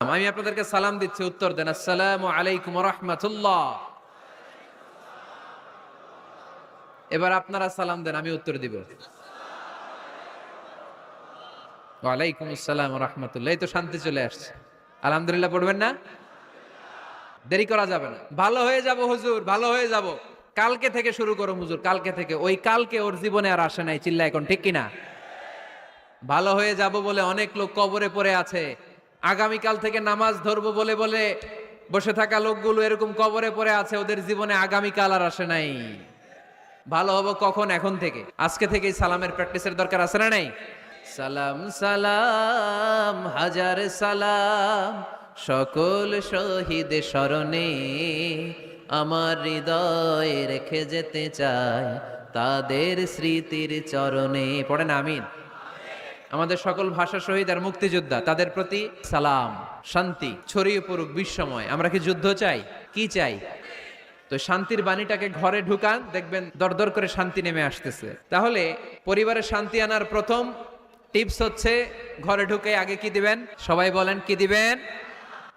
আমি আপনাদেরকে সালাম দিচ্ছি, উত্তর দেন, আসসালামু আলাইকুম রহমাতুল্লাহ। এবার আপনারা সালাম দেন, আমি উত্তর দিব। ওয়ালাইকুম আসসালাম রহমতুল্লাহ। এই তো শান্তি চলে আসছে। আলহামদুলিল্লাহ, পড়বেন না? দেরি করা যাবে না। ভালো হয়ে যাব, হুজুর, ভালো হয়ে যাব। কালকে থেকে শুরু করো হুজুর, কালকে থেকে। ওই কালকে ওর জীবনে আর আসে নাই চিল্লা এখন ঠিক কিনা? ভালো হয়ে যাব বলে অনেক লোক কবরে পড়ে আছে। আগামীকাল থেকে নামাজ ধরবো বলে বলে বসে থাকা লোকগুলো এরকম কবরে পড়ে আছে, ওদের জীবনে আগামীকাল আর আসে নাই। ভালো হব কখন? এখন থেকে। আজকে থেকেই সালামের প্র্যাকটিসের দরকার আছে না নাই? সালাম সালাম, হাজার সালাম, সকল শহীদ স্মরণে আমার হৃদয়ে রেখে যেতে চায় তাদের স্মৃতির চরণে। পড়েন, আমিন। আমাদের সকল ভাষা শহীদ আর মুক্তিযোদ্ধা তাদের প্রতি সালাম শান্তি ছড়িয়ে পড়ুক বিশ্বময় আমরা কি যুদ্ধ চাই কি চাই তো শান্তির বাণীটাকে ঘরে ঢুকান দেখবেন দরদর করে শান্তি নেমে আসতেছে তাহলে পরিবারে শান্তি আনার প্রথম টিপস হচ্ছে ঘরে ঢুকে আগে কি দিবেন সবাই বলেন কি দিবেন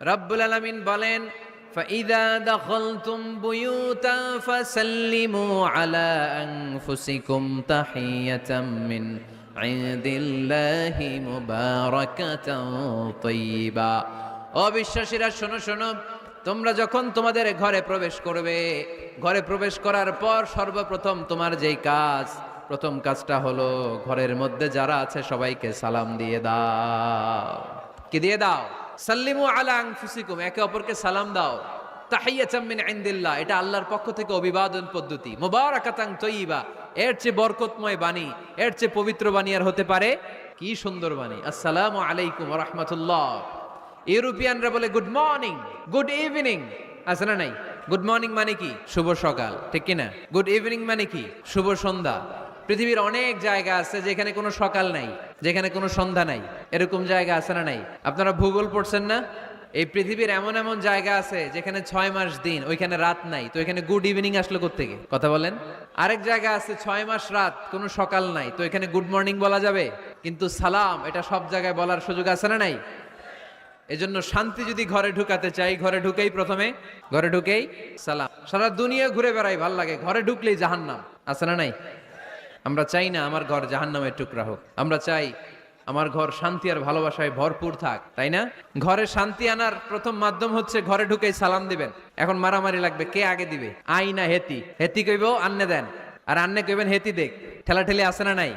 রব্বুল আলামিন বলেন فإذا دخلتم بيوتا فسلموا على أنفسكم تحية من عند الله مباركة طيبة অবিশ্বাসীরা শোনো শোনো তোমরা যখন তোমাদের ঘরে প্রবেশ করবে ঘরে প্রবেশ করার পর সর্বপ্রথম তোমার যেই কাজ প্রথম কাজটা হলো ঘরের মধ্যে যারা আছে সবাইকে সালাম দিয়ে দাও কি দিয়ে দাও সাল্লিমু আলা আনফুসিকুম একে অপরকে সালাম দাও তাহিয়াতাম মিন ইনদিল্লাহ। এটা আল্লাহর পক্ষ থেকে অভিবাদন পদ্ধতি। মুবারাকাতান তয়্যিবা এর চেয়ে বরকতময় বাণী, এর চেয়ে পবিত্র বাণী আর হতে পারে কি সুন্দর বাণী? আসসালামু আলাইকুম রাহমাতুল্লাহ। ইউরোপিয়ানরা বলে, গুড মর্নিং, গুড ইভিনিং। আছে না নাই? গুড মর্নিং মানে কি? শুভ সকাল। ঠিক কিনা? গুড ইভিনিং মানে কি? শুভ সন্ধ্যা। পৃথিবীর অনেক জায়গা আছে যেখানে কোনো সকাল নাই, যেখানে কোনো সন্ধ্যা নাই। এরকম জায়গা আছে না নাই? আপনারা ভূগোল পড়ছেন না? এই পৃথিবীর এমন এমন জায়গা আছে যেখানে ছয় মাস দিন, ওইখানে রাত নাই। তো এখানে গুড ইভিনিং আসলো থেকে কথা বলেন। আরেক জায়গা আছে ছয় মাস রাত, কোনো সকাল নাই। তো এখানে গুড মর্নিং বলা যাবে? কিন্তু সালাম, এটা সব জায়গায় বলার সুযোগ আছে না নাই? এজন্য শান্তি যদি ঘরে ঢুকাতে চাই, ঘরে ঢুকেই প্রথমে, ঘরে ঢুকেই সালাম। সারা দুনিয়া ঘুরে বেড়াই, ভালো লাগে। ঘরে ঢুকলেই জাহান্নাম। আছে না নাই? আমরা চাই না আমার ঘর জাহান্নামের টুকরা হোক। আমরা চাই আমার ঘর শান্তি আর ভালোবাসায় ভরপুর থাক, তাই না? ঘরে শান্তি আনার প্রথম মাধ্যম হচ্ছে ঘরে ঢুকেই সালাম দিবেন। এখন মারামারি লাগবে, কে আগে দিবে? আই না হেতি। হেতি কইব, আন্নে দেন। আর আন্নে কইবেন, হেতি দেখ। ঠেলা ঠেলে আসে না নাই?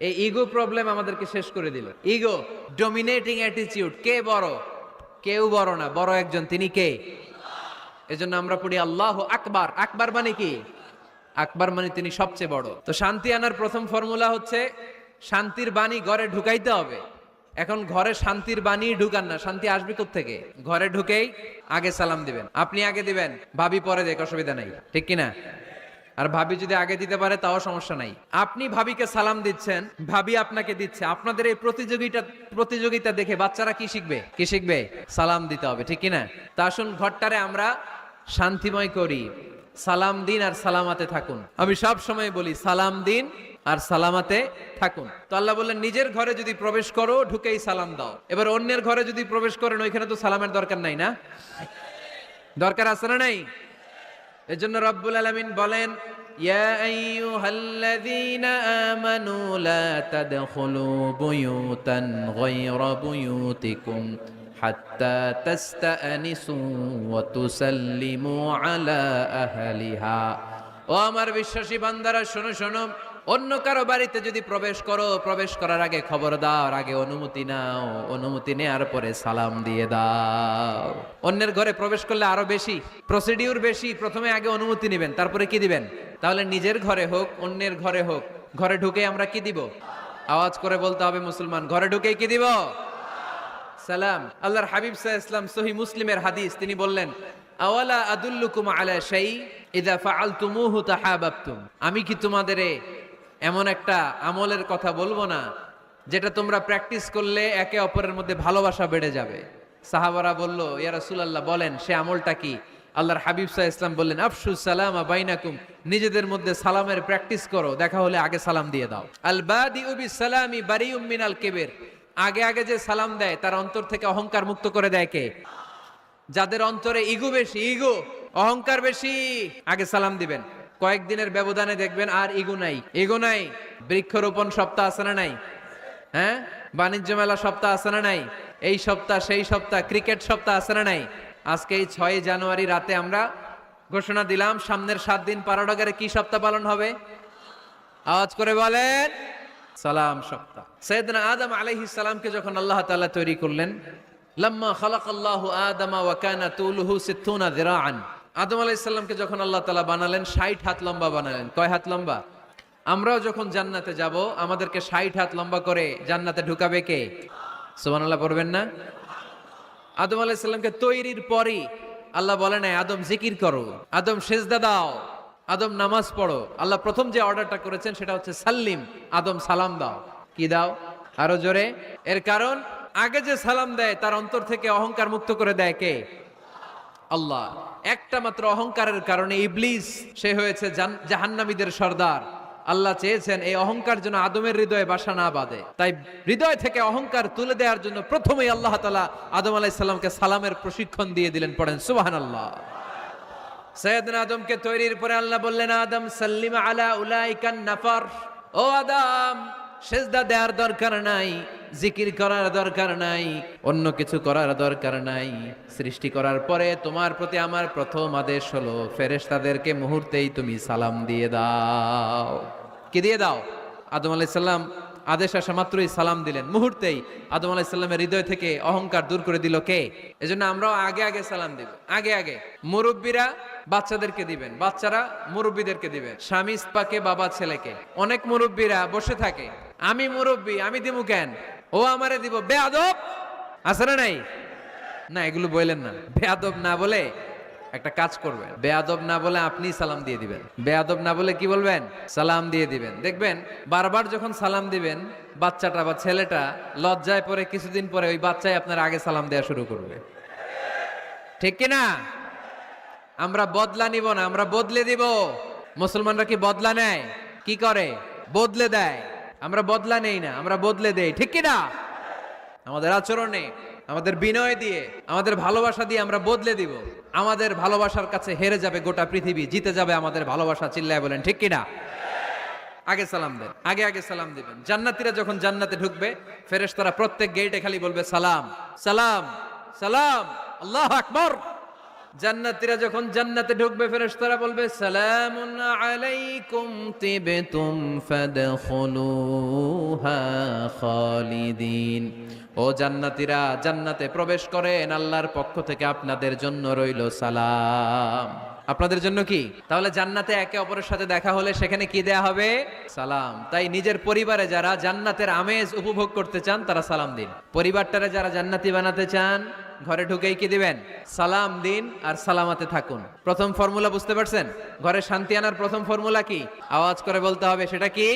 এই ইগো প্রবলেম আমাদেরকে শেষ করে দিল। ইগো ডোমিনেটিং অ্যাটিটিউড কে বড়? কেউ বড় না, বড় একজন, তিনি কে? এজন্য আমরা পড়ি আল্লাহ আকবার। আকবার মানে কি? আকবার মানে তিনি সবচেয়ে বড়। তো শান্তি আনার প্রথম ফর্মুলা হচ্ছে শান্তির বাণী ঘরে ঢুকাইতে হবে। এখন ঘরে শান্তির বাণী ঢুকান না, শান্তি আসবে থেকে ঘরে ঢুকেই আগে সালাম দিবেন। আপনি আগে দিবেন, ভাবি পরে দেখ, অসুবিধা নাই। ঠিক কিনা? আর ভাবি যদি আগে দিতে পারে, তাও সমস্যা নাই। আপনি ভাবিকে সালাম দিচ্ছেন, ভাবি আপনাকে দিচ্ছে। আপনাদের এই প্রতিযোগিতা প্রতিযোগিতা দেখে বাচ্চারা কি শিখবে? কি শিখবে? সালাম দিতে হবে, ঠিক কিনা? তা আসুন, ঘরটারে আমরা শান্তিময় করি। সালাম দিন আর সালামাতে থাকুন। আমি সব সময় বলি, সালাম দিন আর সালামাতে থাকুন। তো আল্লাহ বললেন, নিজের ঘরে যদি প্রবেশ করো, ঢুকেই সালাম দাও। এবার অন্যের ঘরে যদি প্রবেশ করেন, ওইখানে তো সালামের দরকার নাই না? দরকার আছে না নাই? এজন্য রব্বুল আলামিন বলেন ও আমার বিশ্বাসী বান্দারা, শোনো শোনো। অন্য কারও বাড়িতে যদি প্রবেশ করো, প্রবেশ করার আগে খবর দাও আগে অনুমতি নাও, অনুমতি নেওয়ার পরে সালাম দিয়ে দাও। অন্যের ঘরে প্রবেশ করলে আরও বেশি প্রসিডিউর বেশি, প্রথমে আগে অনুমতি নেবেন, তারপরে কি দিবেন? তাহলে নিজের ঘরে হোক, অন্যের ঘরে হোক, ঘরে ঢুকে আমরা কি দিব? আওয়াজ করে বলতে হবে মুসলমান, ঘরে ঢুকে কি দিব? সালাম। আল্লাহর হাবিব সাহ ইসলাম সহি মুসলিমের হাদিস, তিনি বললেন, আওয়ালা আদুল্লুকুম আলা শাই, ইদা ফাআলতুমুহু তাহাবাবতুম? আমি কি তোমাদের এমন একটা আমলের কথা বলব না, যেটা তোমরা প্র্যাকটিস করলে একে অপরের মধ্যে ভালোবাসা বেড়ে যাবে। সাহাবারা বলল, ইয়া রাসূলুল্লাহ, বলেন, সে আমলটা কি? আল্লাহর হাবিব সাহ ইসলাম বললেন আফসুস সালাম বাইনাকুম, নিজেদের মধ্যে সালামের প্র্যাকটিস করো, দেখা হলে আগে সালাম দিয়ে দাও। আল বাদি উবি সালামি বারিউম মিনাল কেবের, আগে আগে যে সালাম দেয়, তার অন্তর থেকে অহংকার মুক্ত করে দেয় কে? যাদের অন্তরে ইগো বেশি, ইগো, অহংকার বেশি, আগে সালাম দিবেন। কয়েকদিনের ব্যবধানে দেখবেন আর ইগো নাই। ইগো নাই? বৃক্ষরোপণ সপ্তাহ আছে না নাই? হ্যাঁ? বাণিজ্য মেলা সপ্তাহ আছে না নাই? এই সপ্তাহ, সেই সপ্তাহ, ক্রিকেট সপ্তাহ আছে না নাই? আজকে এই ছয় জানুয়ারি রাতে আমরা ঘোষণা দিলাম, সামনের সাত দিন পারাডগারে কি সপ্তাহ পালন হবে? আওয়াজ করে বলেন, সালাম সপ্তাহ। সৈয়দনা আদম আলাইহিস সালামকে যখন আল্লাহ তাআলা তৈরি করলেন, লাম্মা খালাকাল্লাহু আদামা ওয়া কানা তুলুহু সিত্তুনা যিরাআন আদম আলাইহিস সালামকে যখন আল্লাহ তালা বানালেন 60 হাত লম্বা বানালেন। কয় হাত লম্বা? আমরাও যখন জান্নাতে যাব, আমাদেরকে 60 হাত লম্বা করে জান্নাতে ঢুকাবে কে? সুবহানাল্লাহ, পড়বেন না? আদম আলাইহিস সালামকে তৈরির পরই আল্লাহ বলে নাই, আদম, জিকির করো। আদম, সেজদা দাও। আদম, নামাজ পড়ো। আল্লাহ প্রথম যে অর্ডারটা করেছেন, সেটা হচ্ছে সাল্লিম। আদম, সালাম দাও। কি দাও? আরও জোরে। এর কারণ, আগে যে সালাম দেয়, তার অন্তর থেকে অহংকার মুক্ত করে দেয় কে? আল্লাহ। একটা মাত্র অহংকারের কারণে ইবলিস, সে হয়েছে জাহান্নামীদের সর্দার। আল্লাহ চেয়েছেন এই অহংকার যেন আদমের হৃদয়ে বাসা না বাঁধে। তাই হৃদয় থেকে অহংকার তুলে দেওয়ার জন্য প্রথমেই আল্লাহ তালা আদম আলাইসাল্লামকে সালামের প্রশিক্ষণ দিয়ে দিলেন, পড়েন সুবাহান আল্লাহ সৈয়দনা আদমকে তৈরির পরে আল্লাহ বললেন, আদম, সাল্লিম আলা উলাইকান নাফর। ও আদম, সেজদা দেওয়ার দরকার নাই। জিকির করার দরকার নাই, অন্য কিছু করার দরকার নাই। সৃষ্টি করার পরে তোমার প্রতি আমার প্রথম আদেশ হলো, ফেরেশতাদেরকে মুহূর্তেই তুমি সালাম দিয়ে দাও। কি দিয়ে দাও? আদম আলাইসাল্লাম আদেশ আসা মাত্রই সালাম দিলেন। মুহূর্তেই আদম আলাইসাল্লামের হৃদয় থেকে অহংকার দূর করে দিল কে? এজন্য আমরাও আগে আগে সালাম দিব। আগে আগে। মুরব্বীরা বাচ্চাদেরকে দিবেন। বাচ্চারা মুরব্বীদেরকে দিবেন। স্বামী স্পাকে বাবা, ছেলেকে। অনেক মুরব্বীরা বসে থাকে। আমি মুরব্বী, আমি দিমু কেন? ও আমারে দিব বেয়াদব। আছে না নাই? না, এগুলো বললেন না। বেয়াদব না বলে একটা কাজ করবেন। বেয়াদব না বলে আপনি সালাম দিয়ে দিবেন। বেয়াদব না বলে কি বলবেন? সালাম দিয়ে দিবেন। দেখবেন, বারবার যখন সালাম দিবেন, বাচ্চাটা বা ছেলেটা লজ্জায় পরে কিছুদিন পরে ওই বাচ্চাই আপনার আগে সালাম দেওয়া শুরু করবে। ঠিক কি না আমরা বদলা নিব না, আমরা বদলে দিব। মুসলমানরা কি বদলা নেয়? কি করে? বদলে দেয়। আমরা বদলা নেই না, আমরা বদলে দেই, ঠিক কি না? আমাদের আচরণে আমাদের বিনয় দিয়ে, আমাদের ভালোবাসা দিয়ে আমরা বদলে দিব। আমাদের ভালোবাসার কাছে হেরে যাবে গোটা পৃথিবী, জিতে যাবে আমাদের ভালোবাসা, চিল্লায় বলেন, ঠিক কিনা আগে সালাম দেন, আগে আগে সালাম দিবেন। জান্নাতীরা যখন জান্নাতে ঢুকবে, ফেরেশতারা প্রত্যেক গেটে খালি বলবে, সালাম সালাম সালাম, আল্লাহ আকবর। জান্নাতীরা যখন জান্নাতে ঢুকবে, ফেরেশতারা বলবে, সালামুন আলাইকুম তিবতুম ফাদখুলুহা খালিদিন। ও জান্নাতীরা, জান্নাতে প্রবেশ করেন, আল্লাহর পক্ষ থেকে আপনাদের জন্য রইল সালাম। আপনাদের জন্য কি? তাহলে জান্নাতে একে অপরের সাথে দেখা হলে সেখানে কি দেয়া হবে? সালাম। তাই নিজের পরিবারে যারা জান্নাতের আমেজ উপভোগ করতে চান, তারা সালাম দিন। পরিবারটারে যারা জান্নাতি বানাতে চান ঘরে ঢুকেই কি দিবেন? সালাম দিন আর সালামাতে থাকুন। প্রথম ফর্মুলা বুঝতে পারছেন? ঘরে শান্তি আনার প্রথম ফর্মুলা কি? আওয়াজ করে বলতে হবে, সেটা কি?